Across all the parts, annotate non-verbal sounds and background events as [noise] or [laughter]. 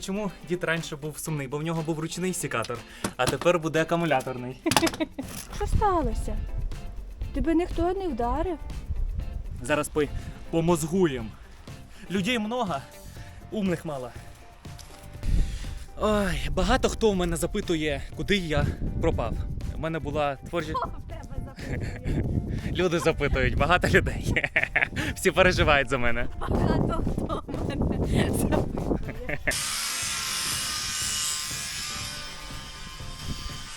Чому дід раніше був сумний? Бо в нього був ручний сікатор, а тепер буде акумуляторний. Що сталося? Тебе ніхто не вдарив? Зараз по, помозгуєм. Людей много, умних мало. Ой, багато хто в мене запитує, куди я пропав. У мене була творча. в? Люди запитують, багато людей. [laughs] Всі переживають за мене. Багато хто мене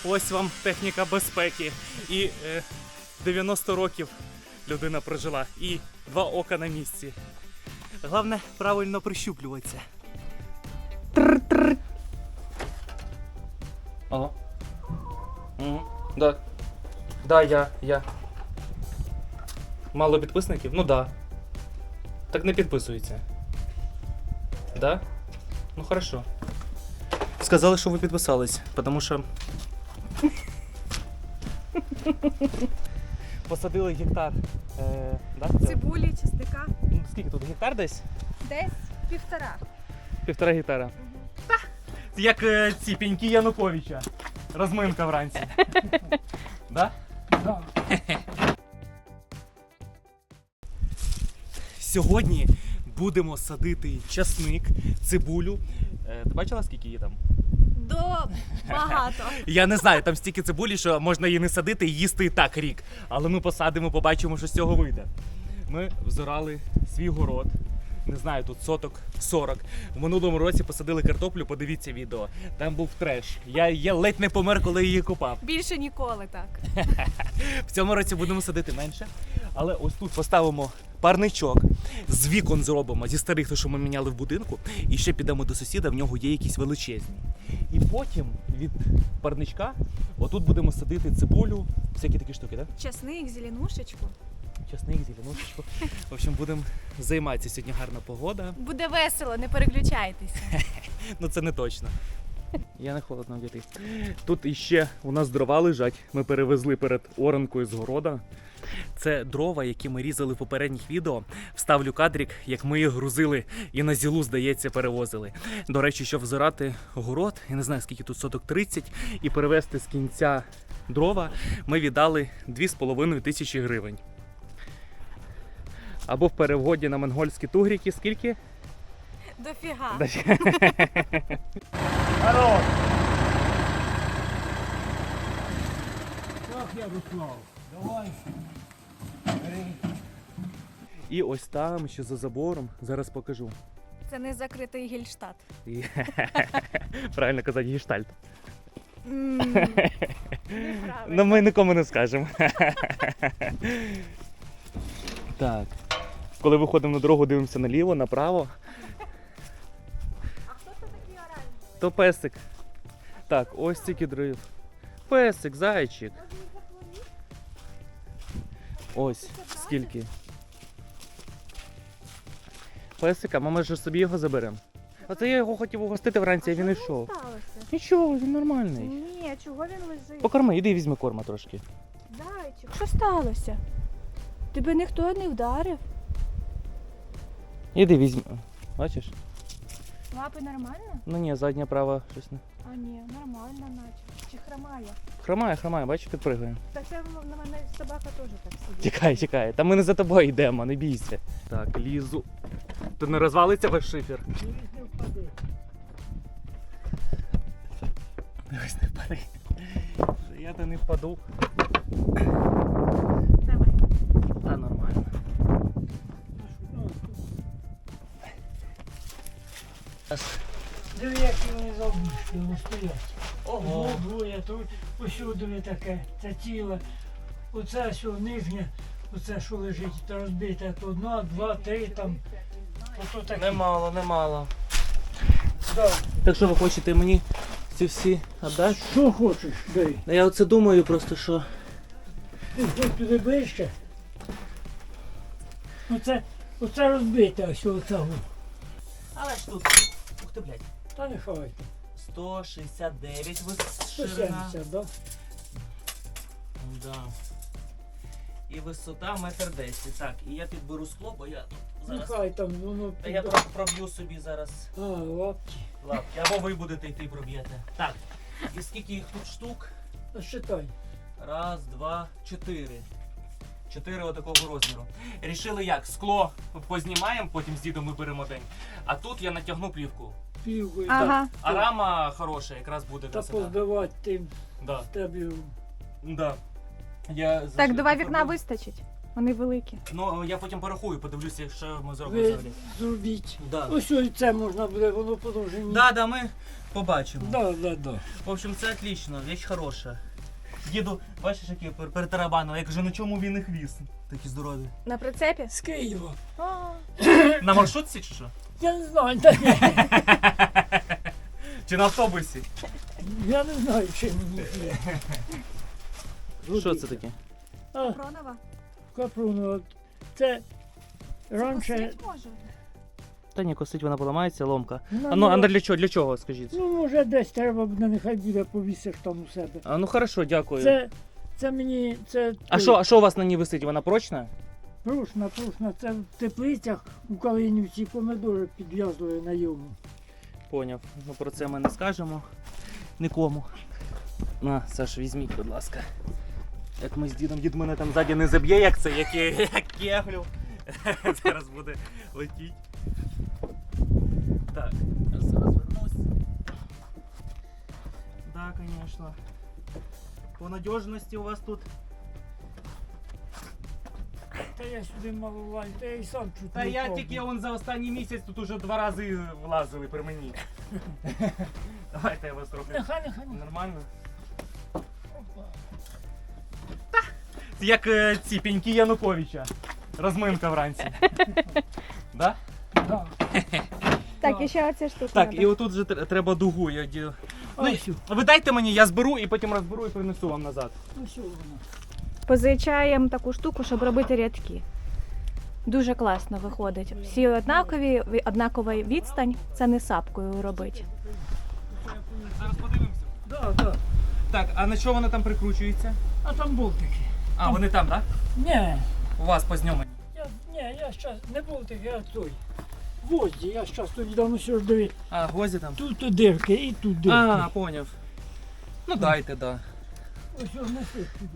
Ось вам техніка безпеки. І е, 90 років людина прожила. І два ока на місці. Головне правильно прищуплюватися. Алло. Угу. Да. Да, я, я. Мало підписників? Ну да. Так не підписується. Да? Ну хорошо. Сказали, що ви підписались, тому що. [laughs] Посадили гектар. Е, да? Цибулі, чесника. Ну, Скільки тут гектар десь? Десь півтора. Півтора гектара. Як е, ці пеньки Януковича. Розминка вранці. [laughs] да? Сьогодні будемо садити часник, цибулю. Е, ти бачила, скільки її там? До багато. Я не знаю, там стільки цибулі, що можна її не садити і їсти і так рік. Але ми посадимо, побачимо, що з цього вийде. Ми взорали свій город. Не знаю, тут соток 40. В минулому році посадили картоплю, подивіться відео. Там був треш. Я, я ледь не помер, коли її копав. [laughs] Більше ніколи так. В цьому році будемо садити менше. Але ось тут поставимо парничок, з вікон зробимо зі старих, то, що ми міняли в будинку, і ще підемо до сусіда, в нього є якісь величезні. І потім від парничка отут будемо садити цибулю, всякі такі штуки, так? Часник, зеленушечку. Часник, зеленушечку. В общем, будемо займатися. Сьогодні гарна погода. Буде весело, не переключайтеся. [laughs] Ну це не точно. Я не холодно вдітий. Тут іще у нас дрова лежать. Ми перевезли перед оранкою з города. Це дрова, які ми різали в попередніх відео. Вставлю кадрик, як ми їх грузили і на зілу, здається, перевозили. До речі, щоб взирати город, я не знаю скільки тут соток 30, і перевезти з кінця дрова, ми віддали 2,5 тисячі гривень. Або в переводі на монгольські тугріки скільки? Дофіга. Хорош! Как я доклав? Давай. І ось там, ще за забором, зараз покажу. Це не закритий гільштат. [laughs] Правильно казати, гештальт. М, Ну ми нікому не скажемо. [laughs] так. Коли виходимо на дорогу, дивимося наліво, направо, то песик. Так, ось стільки дров. Песик, зайчик. Ось скільки. Песика, ми може собі його заберемо. Оце я його хотів угостити вранці, а він йшов. Нічого, він нормальний. Ні, чого він лежить? Покорми, іди візьми корма трошки. Зайчик. Що сталося? Тебе ніхто не вдарив? Іди візьми. Бачиш? Лапи нормально? Ну ні, задня права щось не. А ні, нормально наче. Чи хромає? Хромає, хромає, бачиш, підпригує. Так це на мене собака теж так сидить. Тікай, тікай. Та ми не за тобою йдемо, не бійся. Так, лізу. То не розвалиться ваш шифер? Дивись, не впади. Ось не впади. Я то не впаду. Диви, які вони завбушки, вони стоять. Ого. Двоє, тут посюди таке, це тіло. Оце що нижнє, оце що лежить, то розбите. То одна, два, три там. Ото таке. Немало, немало. Да. Так що ви хочете мені ці всі віддати? Що хочеш, дай. Ну, Я оце думаю просто, що. Ти хоч туди ближче. Оце, оце розбите, ось оце. Але ж тут. Ух ти, блядь. Та нехай. 169 вис- ширина. 170, да? Да. І висота метр десять. Так, і я підберу скло, бо я тут зараз. Нехай там воно Та я просто проб'ю собі зараз. А, лапки. лапки. Або ви будете йти проб'єте. Так. І скільки їх тут штук? Считай. Раз, два, чотири. Чотири отакого розміру. Рішили як? Скло познімаємо, потім з дідом виберемо день. А тут я натягну плівку. Півкою. Ага. А рама хороша, якраз буде Та для себе. тим Да. тебе. Да. Я Так, два вікна вистачить. Вони великі. Ну, я потім порахую, подивлюся, що ми зробимо Ви взагалі. зробіть. Да. Ось ось це можна буде, воно подовжені. Да, да, ми побачимо. Да, да, да. В общем, це отлично, вещь хороша. Діду, бачиш, які пер- перетарабанили. Я кажу, на чому він їх віз? Такі здорові. На прицепі? З Києва. О, На маршрутці чи що? Я не знаю, та ні. Чи на автобусі? я не знаю, чи мені є. Що це таке? А, Пронова. Капруно, це раніше. Може? Та ні, косить вона поламається, ломка. Ну, А ну, а для чого? Для чого, скажіть? Ну, може, десь треба буде, нехай буде повісиш там у себе. А ну хорошо, дякую. Це, це мені, це А той, що, а що у вас на ній висить? Вона прочна? Прушна, прушна, це в теплицях у Калинівці помидори підв'язували на йому. Поняв. Ну про це ми не скажемо нікому. На, Саш, візьміть, будь ласка. Як ми з дідом, дід мене там ззаді не заб'є, як це, як, як кеглю. [laughs] Зараз буде летіть. Так, зараз вернусь. Так, звісно. По надіжності у вас тут. Та я сюди мало влазь, та я і сам чуть Та не я тільки он за останній місяць тут уже два рази влазили при мені. [laughs] Давайте я вас трохи. Нехай, нехай, нехай. Нормально. Опа. Як е, ці пеньки Януковича. Розминка вранці. [laughs] да? Да. Так, [laughs] Так. і ще оця штука. Так, надо. і отут же тр- треба дугу. Я ді- Ну, ось, ви дайте мені, я зберу і потім розберу і принесу вам назад. ось воно. Позичаємо таку штуку, щоб робити рядки. Дуже класно виходить. Всі однакові, однакова відстань, це не сапкою робити. Зараз подивимося. Да, да. Так, а на що вона там прикручується? А там болтики. А, вони там, так? Ні, У вас познімані. я, ні, я щас, не болтики, а той. Гвозді, я щас тоді дам ось ж. А, гвозді там. Тут дирки і тут дирки. А, поняв. Ну дайте, да.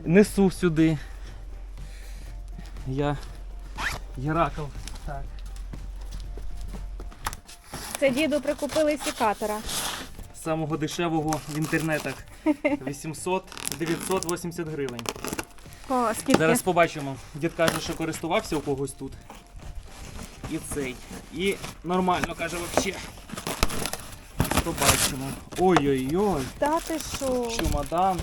Несу сюди. Я. Геракл. Так. Це діду прикупили сікатора. Самого дешевого в інтернетах. [laughs] 800-980 гривень. О, скільки? Зараз побачимо. Дід каже, що користувався у когось тут. І цей. І нормально каже взагалі. Побачимо. Ой-ой-ой, Та ти що? чемодан.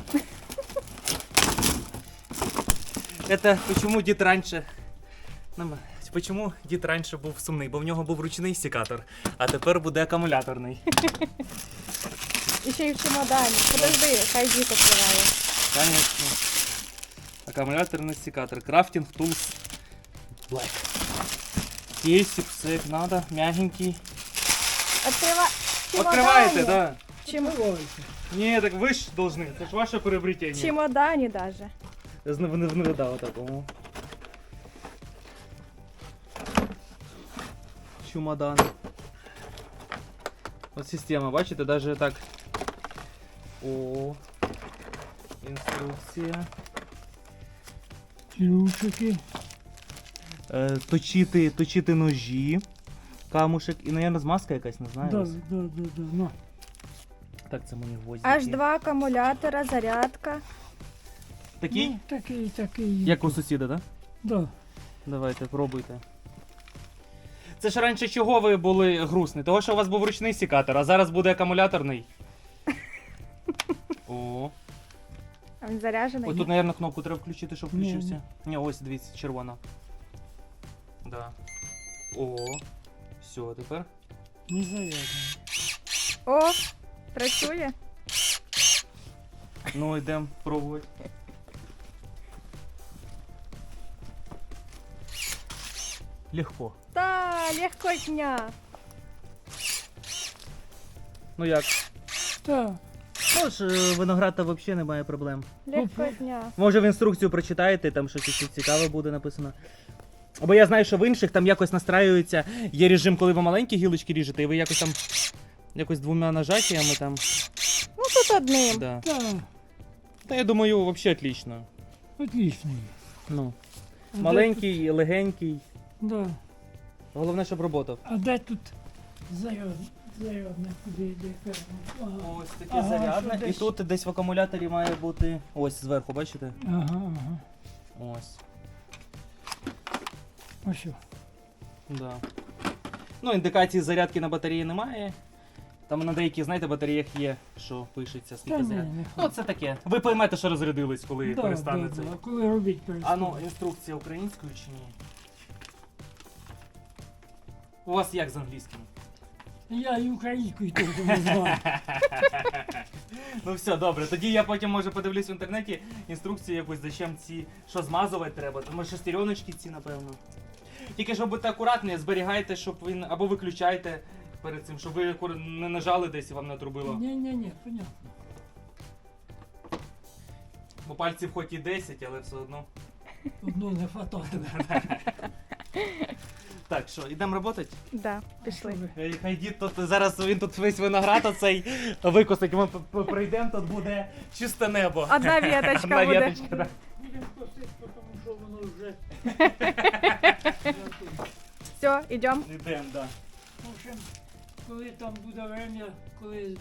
Это почему дід раніше. Нам- Почому дід раніше був сумний? Бо в нього був ручний секатор, а тепер буде акумуляторний. [laughs] І ще й в чемодані. Подожди, хай дід відкриває. Конечно. Аккумуляторный секатор. Крафтинг Tools Black. Кейсик, все як надо, мягенький. Відкрива... Открываете, да? Чим... Відкривайте. Ні, так ви ж должны. Це ж ваше приобретення. чемодані даже. З не, не, не видав такому. Чемодан. От система, бачите, даже так. О. Інструкція. Ключики. Е, точити, точити ножі, камушек і, мабуть, змазка якась, не знаю. Да, ось. да, да, да. Ну. Так, це мені гвозді. Аж два акумулятора, зарядка. Такий? Ну, такий, такий. Як у сусіда, так? Да? Да. Давайте, пробуйте. Це ж раніше чого ви були грустні? Того, що у вас був ручний секатор, а зараз буде акумуляторний. [laughs] О, А Він заряджений. ось тут, мабуть, кнопку треба включити, щоб Ні, включився. Ні, ось дивіться, червона. Да. О. Все, тепер. Не заряджений. О, працює. Ну, йдемо пробувати. Легко. Та, легко дня. Ну як? Так. Ну ж, е, виноград та взагалі немає проблем. Легко дня. Може в інструкцію прочитаєте, там щось цікаве буде написано. Бо я знаю, що в інших там якось настраюється, є режим, коли ви маленькі гілочки ріжете, і ви якось там Якось двома нажаттями там. Ну тут одним. Да. Та, Та я думаю, взагалі отлично. отлично. Ну. Маленький, легенький. Да. Головне, щоб роботав. А де тут заряд, зарядне, куди йде? Ага. Ось таке Ага, зарядне. що І десь- тут десь в акумуляторі має бути. Ось зверху, бачите? Ага, ага. Ось. Ось. що. Да. Ну, індикації зарядки на батареї немає. Там на деяких, знаєте, батареях є, що пишеться, Та скільки ні, Ну, це таке. Ви поймете, що розрядились, коли Да, перестане да, це. да. Коли робіть А ну, інструкція українською чи ні? У вас як з англійським? Я і українською теж не знаю. [laughs] Ну все, добре. Тоді я потім може подивлюсь в інтернеті інструкцію якусь, зачем ці, що змазувати треба. Тому шестереночки ці, напевно. Тільки щоб бути акуратні, зберігайте, щоб він або виключайте перед цим, щоб ви не нажали десь і вам не трубило. Ні, ні, ні, понятно. Бо пальців хоч і 10, але все одно. Одного не хвататиме. [laughs] Так, що, йдемо працювати? Да, пішли. Хай, хай дід тут зараз він тут весь виноград оцей викосить, ми п- п- прийдемо, тут буде чисте небо. Одна віточка Одна [laughs] буде. віточка, да. Будемо косити, тому що воно вже. Все, йдемо. Йдемо, да. В общем, коли там буде время, коли.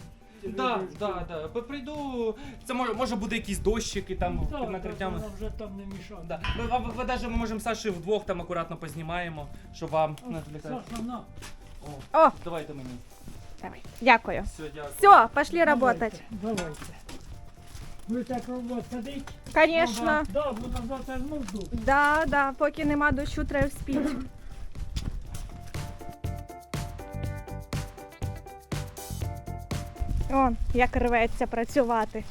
Да, да, да. П- Прийду. Це може, може буде якісь дощики там Да, під так накриттями. вона вже там не мішає. Да. Ви, ви, ви, навіть ми можемо з Сашею вдвох там акуратно познімаємо, щоб вам не відвлікати. Саша, на. О, О, давайте мені. давай. Дякую. Все, дякую. Все, пошли работать. Давайте. Ви так робот сидить? Конечно. Да, бо на завтра знов дух. Да, да, поки нема дощу, треба вспіти. [clears throat] Он, як рветься працювати.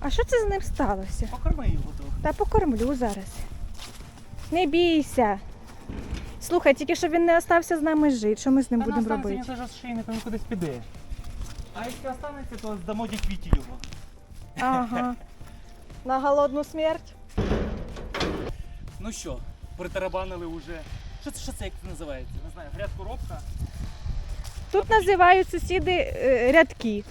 А що це з ним сталося? Покорми його трохи. Та покормлю зараз. Не бійся. Слухай, тільки щоб він не остався з нами жити, що ми з ним будемо робити? Він зараз шийник, він кудись піде. А якщо останеться, то здамо діквіті його. Ага. На голодну смерть. Ну що, притарабанили вже. Що це, що це як це називається? Не знаю, грядку робка. Тут називають сусіди е, рядки.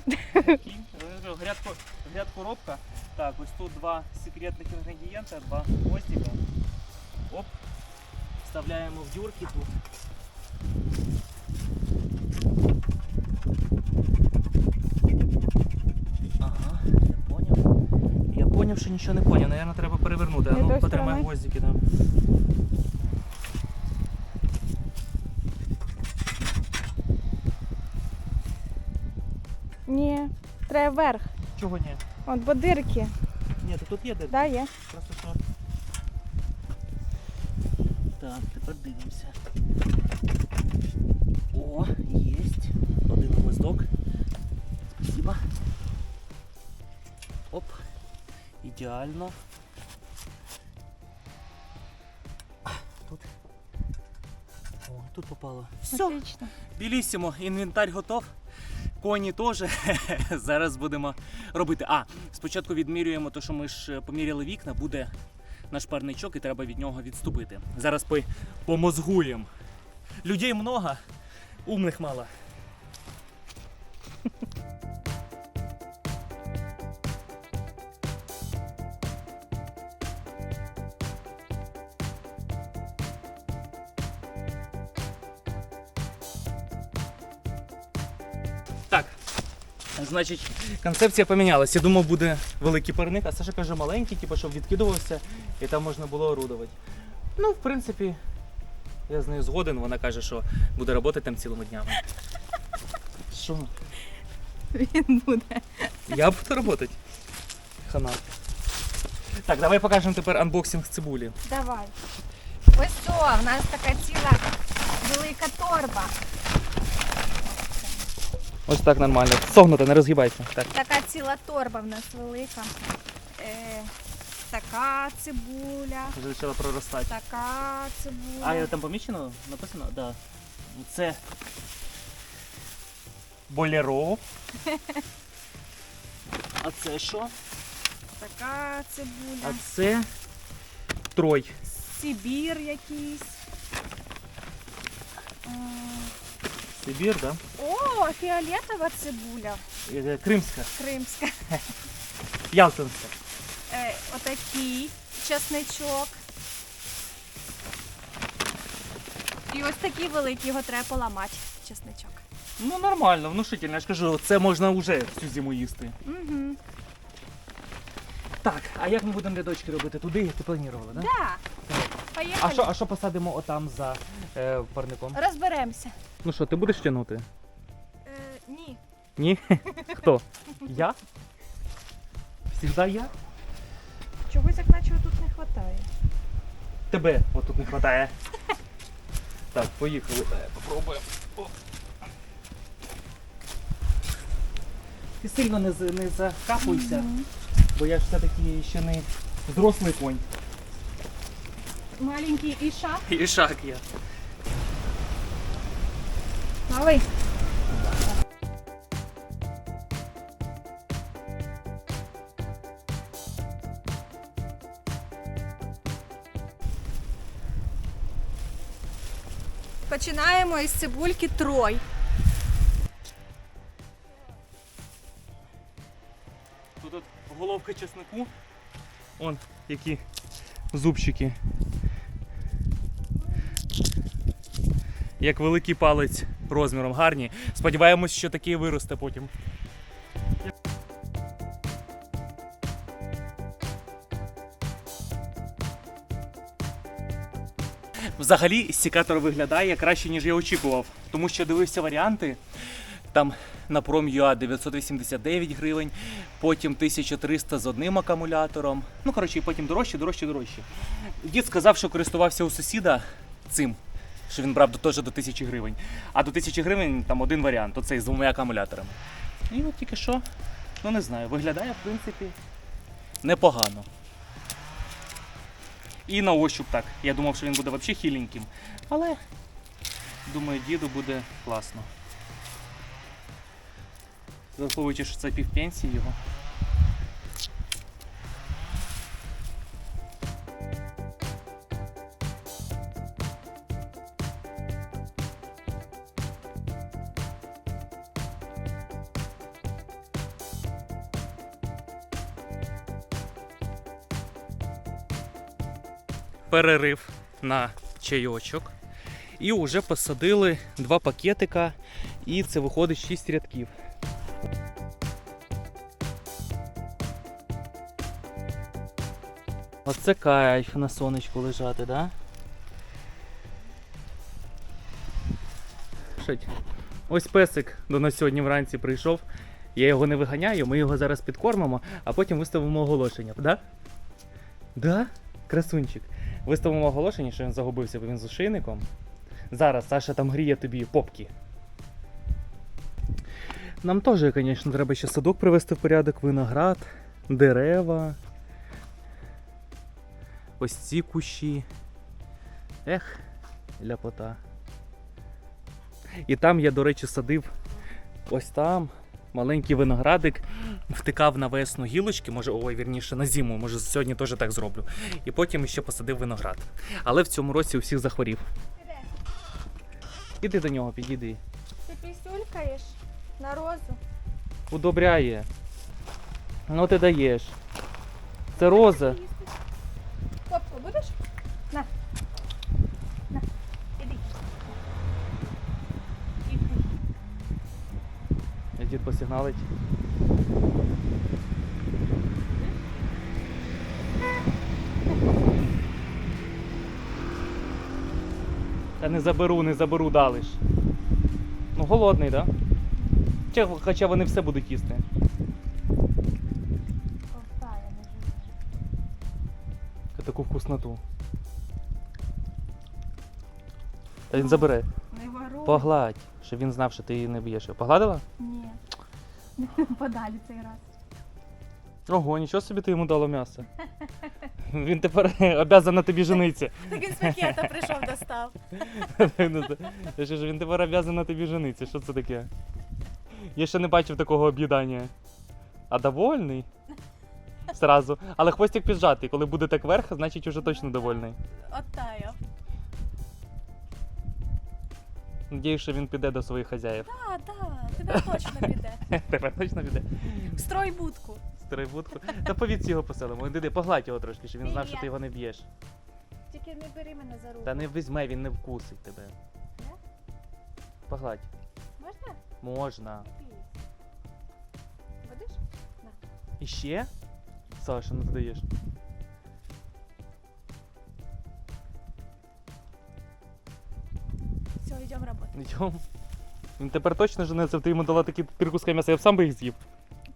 Грядку, грядку робка. Так, ось тут два секретних інгредієнта, два хвостика. Оп. Вставляємо в дюрки тут. Ага, я поняв. Я поняв, що нічого не поняв. Наверно, треба перевернути. А Не ну той потримай сторони. гвоздики там. Треба вверх. Чого ні? От бо дирки. Ні, то тут є де. Да, є. Просто що. Так, тепер дивимося. О, єсть. Один гвоздок. Спасибо. Оп. Ідеально. Тут. О, тут попало. Все. Отлично. Білісімо, інвентар готов. Коні теж. [laughs] Зараз будемо робити. А, спочатку відмірюємо те, що ми ж е, поміряли вікна, буде наш парничок і треба від нього відступити. Зараз по- помозгуємо. Людей много, умних мало. [laughs] Значить, концепція помінялася. Я думав, буде великий парник, а Саша каже маленький, типу, щоб відкидувався і там можна було орудувати. Ну, в принципі, я з нею згоден, вона каже, що буде працювати там цілими днями. Що? Він буде. Я буду працювати. Хана. Так, давай покажемо тепер анбоксинг цибулі. Давай. Ось що, в нас така ціла велика торба. Ось так нормально. Согнуто, не розгибайся. Так. Така ціла торба в нас велика. Е, така цибуля, Вже почала проростати. така цибуля. А я там помічено? Написано? Так. Да. Це болеро. [laughs] А це що? Така цибуля. А це трой. Сибір якийсь. М, Сибір, да? О, фіолетова цибуля Е, Кримська, кримська. [laughs] Ялтинська. Е, отакий чесничок. І ось такий великий, його треба поламати, чесничок. Ну нормально, внушительно. Я ж кажу, це можна вже всю зиму їсти. Угу. Так, а як ми будемо рядочки робити? Туди ти планувала, да? Да. Поїхали. А що, а що посадимо отам за е, парником? Розберемося. Ну що, ти будеш тягнути? Е, ні. Ні? [laughs] Хто? Я? Всегда я? Чогось як наче тут не вистачає. Тебе отут не вистачає. [laughs] Так, поїхали. Е, Попробуємо. О. Ти сильно не, з- не закапуйся, бо я ж все-таки ще не взрослий конь. Маленький іша. І шаг я. Малий. Починаємо із цибульки трой. Тут от головка чеснику. Он які зубчики. Як великий палець розміром гарні. Сподіваємось, що такий виросте потім. Взагалі, сікатор виглядає краще, ніж я очікував, тому що дивився варіанти. Там на Prom.ua 989 гривень, потім 1300 з одним акумулятором. Ну, коротше, потім дорожче, дорожче, дорожче. Дід сказав, що користувався у сусіда цим, що він брав теж до 1000 гривень. А до 1000 гривень там один варіант, оцей з двома акумуляторами. І от тільки що, ну не знаю, виглядає, в принципі, непогано. І на ощуп так. Я думав, що він буде взагалі хіленьким. Але думаю, діду буде класно. Враховуючи, що це півпенсії його. Перерив на чайочок. І вже посадили два пакетика, і це виходить 6 рядків. Оце кайф на сонечку лежати, да? Шить. Ось песик до нас сьогодні вранці прийшов. Я його не виганяю, ми його зараз підкормимо, а потім виставимо оголошення, да? Да? Красунчик. Виставимо оголошення, що він загубився, бо він з ошейником. Зараз Саша там гріє тобі попки. Нам теж, звісно, треба ще садок привести в порядок, виноград, дерева. Ось ці кущі. Ех, ляпота. І там я, до речі, садив ось там маленький виноградик, втикав на весну гілочки, може, ой, вірніше, на зиму, може, сьогодні теж так зроблю. І потім ще посадив виноград. Але в цьому році у всіх захворів. Іди до нього, підійди. Ти пісюлькаєш на розу. Удобряє. Ну ти даєш. Це роза. Попку будеш? На. На. Іди. Іди. Посигналить. Та не заберу, не заберу далі ж. Ну голодний, так? Да? Хоча вони все будуть їсти. Жує. Таку вкусноту. Та він забере. Не воруй. Погладь, щоб він знав, що ти її не б'єш. Погладила? Ні. [laughs] Подалі цей раз. Ого, нічого собі ти йому дало м'ясо. Він тепер [laughs] обязан на тобі жениться. Так він з пакета прийшов, достав. [laughs] Я ж він тепер обязан на тобі жениться. Що це таке? Я ще не бачив такого об'їдання. А довольний? Сразу. Але хвостик піджатий. Коли буде так вверх, значить уже точно довольний. Оттаяв. Надіюсь, що він піде до своїх хазяїв. Так, так, тебе точно піде. [laughs] Тепер точно піде. Строй будку. Старий будку. Та повідці його поселимо. Іди, погладь його трошки, щоб він знав, що ти його не б'єш. Тільки не бери мене за руку. Та не візьме, він не вкусить тебе. Не? Погладь. Можна? Можна. Будеш? І ще? Саша, ну ти даєш. Все, йдемо працювати. Йдем. Він тепер точно женеться, ти йому дала такі три куска м'яса, я б сам би їх з'їв.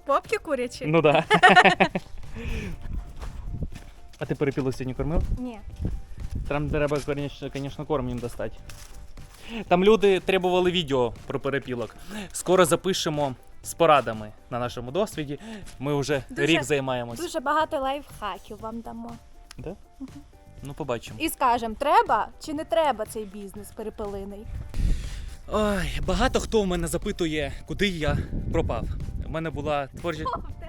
Попки курячі? Ну да. [laughs] А ти перепілу сьогодні кормив? Ні. Там треба, звісно, корм їм достати. Там люди требували відео про перепілок. Скоро запишемо з порадами на нашому досвіді. Ми вже Дуже- рік займаємось. Дуже багато лайфхаків вам дамо. Да? Ну, побачимо. І скажемо, треба чи не треба цей бізнес перепелиний. Ой, багато хто в мене запитує, куди я пропав. У мене була в тебе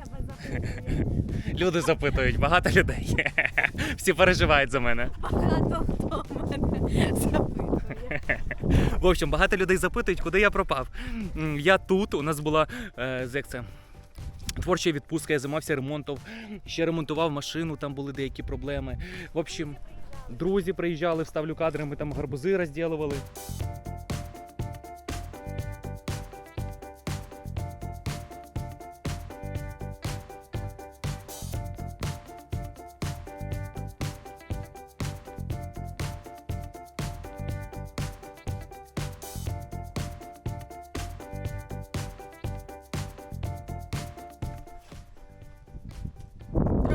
запитує. Люди запитують, багато людей. [laughs] Всі переживають за мене. Багато хто мене запитує. В общем, багато людей запитують, куди я пропав. Я тут, у нас була е, як це. Творча відпустка, я займався ремонтом, ще ремонтував машину, там були деякі проблеми. В общем, друзі приїжджали, вставлю кадри, ми там гарбузи розділували.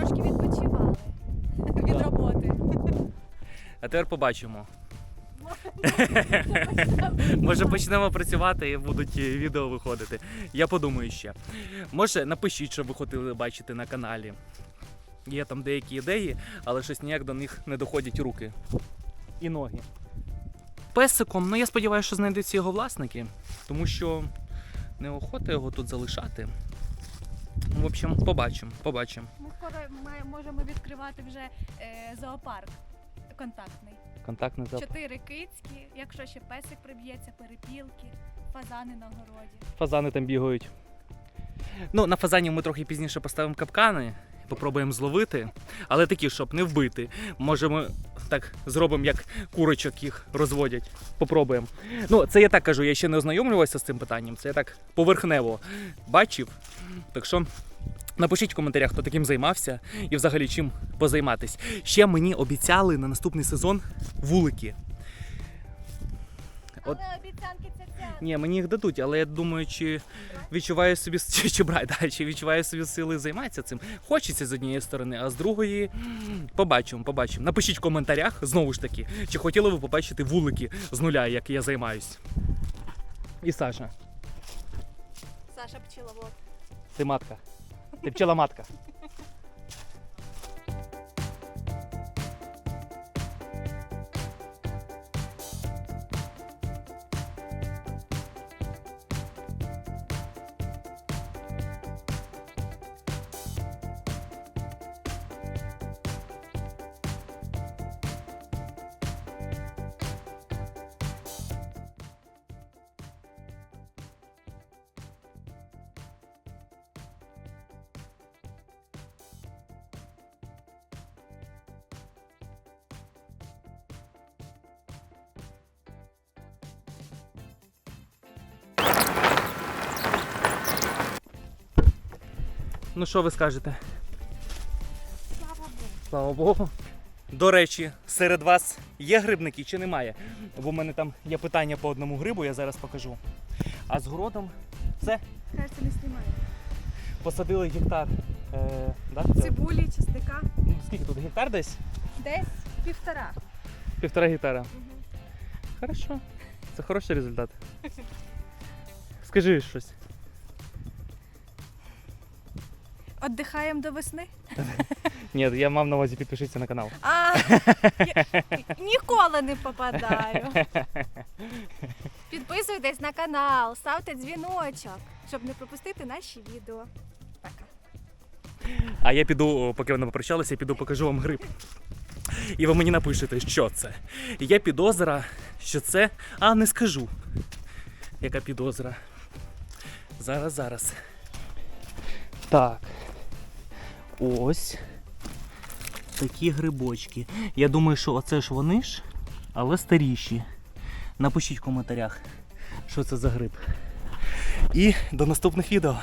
Трошки відпочивали [laughs] від роботи. А тепер побачимо. Може почнемо працювати і будуть е, відео виходити. Я подумаю ще. Може, напишіть, що ви хотіли бачити на каналі. Є там деякі ідеї, але щось ніяк до них не доходять руки і ноги. Песиком, ну я сподіваюся, що знайдуться його власники, тому що неохота його тут залишати. В общем, побачимо, побачимо. Ми скоро має- можемо відкривати вже е, зоопарк контактний. Контактний запит. Чотири кицькі, якщо ще песик приб'ється, перепілки, фазани на городі. Фазани там бігають. Ну, на фазанів ми трохи пізніше поставимо капкани, попробуємо зловити, але такі, щоб не вбити. Може, ми так зробимо, як курочок їх розводять. Попробуємо. Ну, це я так кажу, я ще не ознайомлювався з цим питанням, це я так поверхнево бачив. Так що. Напишіть в коментарях, хто таким займався і взагалі чим позайматись. Ще мені обіцяли на наступний сезон вулики. От- Але обіцянки це ця. Ні, мені їх дадуть, але я думаю, чи відчуваю собі [laughs] чи, чи брать, да, чи відчуваю собі сили займатися цим. Хочеться з однієї сторони, а з другої побачимо, побачимо. Напишіть в коментарях знову ж таки, чи хотіли ви побачити вулики з нуля, як я займаюсь. І Саша, Саша пчеловод. ти матка. Ти пчела матка. Ну що ви скажете? Слава Богу. Слава Богу. До речі, серед вас є грибники чи немає? Бо в мене там є питання по одному грибу, я зараз покажу. А з городом все Кажеться, не знімає. посадили гектар. Е, да? це- Цибулі, чесника. Ну, скільки тут гектар десь? Десь півтора. Півтора гектара. Хорошо. Це хороший результат. Скажи щось. Отдихаємо до весни. Ні, я мав на увазі підпишіться на канал. А, я ніколи не попадаю. Підписуйтесь на канал, ставте дзвіночок, щоб не пропустити наші відео. Пока. А я піду, поки вони попрощалися, я піду покажу вам гриб. і ви мені напишете, що це. Є підозра, що це. А не скажу. Яка підозра? Зараз, зараз. Так. Ось такі грибочки. Я думаю, що оце ж вони ж, але старіші. Напишіть в коментарях, що це за гриб. І до наступних відео.